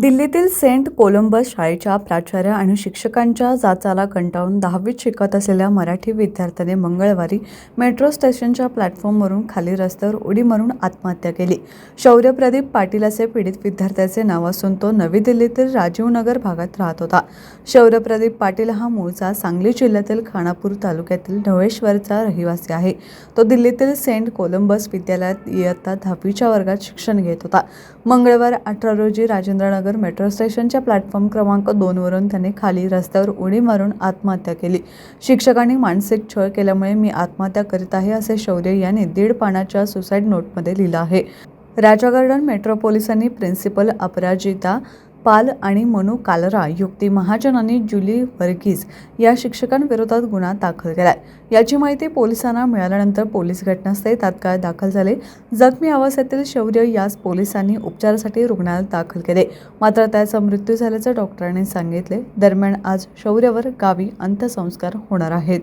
दिल्लीतील Saint Columbus शाळेच्या प्राचार्य आणि शिक्षकांच्या जाचाला कंटाळून दहावीत शिकत असलेल्या मराठी विद्यार्थ्याने मंगळवारी मेट्रो स्टेशनच्या प्लॅटफॉर्मवरून खाली रस्त्यावर उडी मारून आत्महत्या केली. शौर्य प्रदीप पाटील असे पीडित विद्यार्थ्याचे नाव असून तो नवी दिल्लीतील राजीवनगर भागात राहत होता. शौर्य प्रदीप पाटील हा मूळचा सांगली जिल्ह्यातील खानापूर तालुक्यातील ढवळेश्वरचा रहिवासी आहे. तो दिल्लीतील सेंट कोलंबस विद्यालयात इयत्ता दहावीच्या वर्गात शिक्षण घेत होता. मंगळवार अठरा रोजी राजेंद्रनगर मेट्रो स्टेशनच्या प्लॅटफॉर्म क्रमांक दोनवरून त्याने खाली रस्त्यावर उडी मारून आत्महत्या केली. शिक्षकांनी मानसिक छळ केल्यामुळे मी आत्महत्या करीत आहे असे शौर्य यांनी दीड पानाच्या सुसाईड नोटमध्ये लिहिलं आहे. राजा गार्डन मेट्रो पोलिसांनी प्रिन्सिपल अपराजिता पाल आणि मनू कालरा युक्ती महाजन आणि जुली वर्गीज या शिक्षकांविरोधात गुन्हा दाखल केलाय. याची माहिती पोलिसांना मिळाल्यानंतर पोलीस घटनास्थळी तात्काळ दाखल झाले. जखमी आवासातील शौर्य यास पोलिसांनी उपचारासाठी रुग्णालयात दाखल केले. मात्र त्याचा मृत्यू झाल्याचं डॉक्टरांनी सांगितले. दरम्यान आज शौर्यावर गावी अंत्यसंस्कार होणार आहेत.